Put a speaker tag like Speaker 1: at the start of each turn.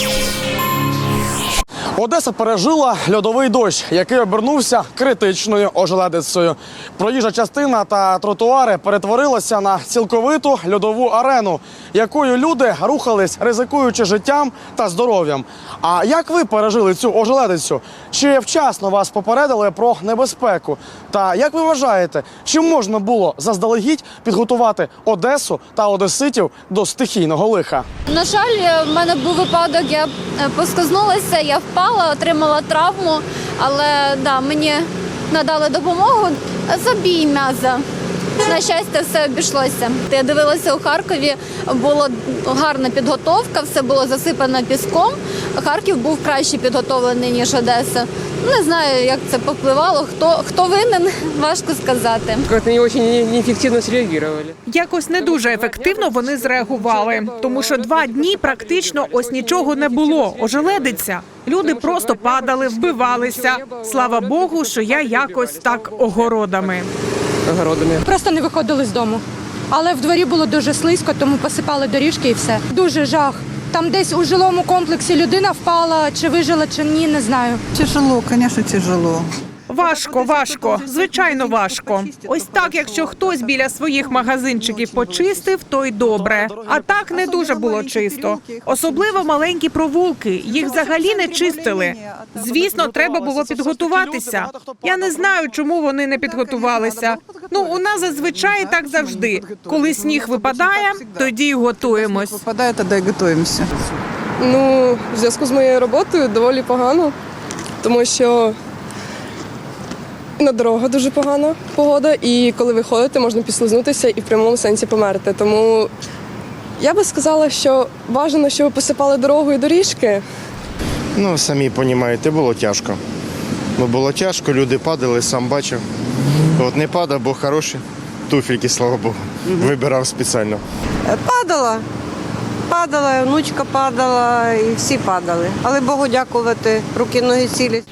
Speaker 1: Peace. Одеса пережила льодовий дощ, який обернувся критичною ожеледицею. Проїжджа частина та тротуари перетворилися на цілковиту льодову арену, якою люди рухались, ризикуючи життям та здоров'ям. А як ви пережили цю ожеледицю? Чи вчасно вас попередили про небезпеку? Та як ви вважаєте, чи можна було заздалегідь підготувати Одесу та одеситів до стихійного лиха?
Speaker 2: На жаль, в мене був випадок, я е, поскользнулася, я впала, отримала травму, але да, мені надали допомогу. Забій м'яза. На щастя, все обійшлося. Я дивилася у Харкові, була гарна підготовка, все було засипано піском. Харків був краще підготовлений, ніж Одеса. Не знаю, як це попливало. Хто, хто винен, важко сказати.
Speaker 3: Не очень не- неэффективно среагировали.
Speaker 4: Якось не дуже ефективно вони зреагували, тому що два дні практично ось нічого не було. Ожеледиться. Люди просто падали, вбивалися. Слава Богу, що я якось так огородами.
Speaker 3: Огородами.
Speaker 5: Просто не виходили з дому. Але в дворі було дуже слизько, тому посипали доріжки і все. Дуже жах. Там десь у жилому комплексі людина впала, чи вижила, чи ні, не знаю.
Speaker 6: Тяжело, звісно, тяжело.
Speaker 4: Важко, важко, звичайно, важко. Ось так, якщо хтось біля своїх магазинчиків почистив, то й добре. А так не дуже було чисто. Особливо маленькі провулки. Їх взагалі не чистили. Звісно, треба було підготуватися. Я не знаю, чому вони не підготувалися. Ну, у нас зазвичай так завжди. Коли сніг випадає, тоді й готуємось.
Speaker 6: Выпадает, тогда и готовимся.
Speaker 7: Ну, в зв'язку з моєю роботою доволі погано, тому що на дорога дуже погана погода, і коли ви ходите, можна підслизнутися і в прямому сенсі померти. Тому я би сказала, що бажано, щоб посипали дорогу і доріжки.
Speaker 8: Ну, самі розумієте, було тяжко. Бо було тяжко, люди падали, сам бачив. От не падав, бо хороші туфельки, слава Богу. Вибирав спеціально.
Speaker 9: Падала. Падала, внучка падала і всі падали. Але Богу дякувати, руки ноги цілі.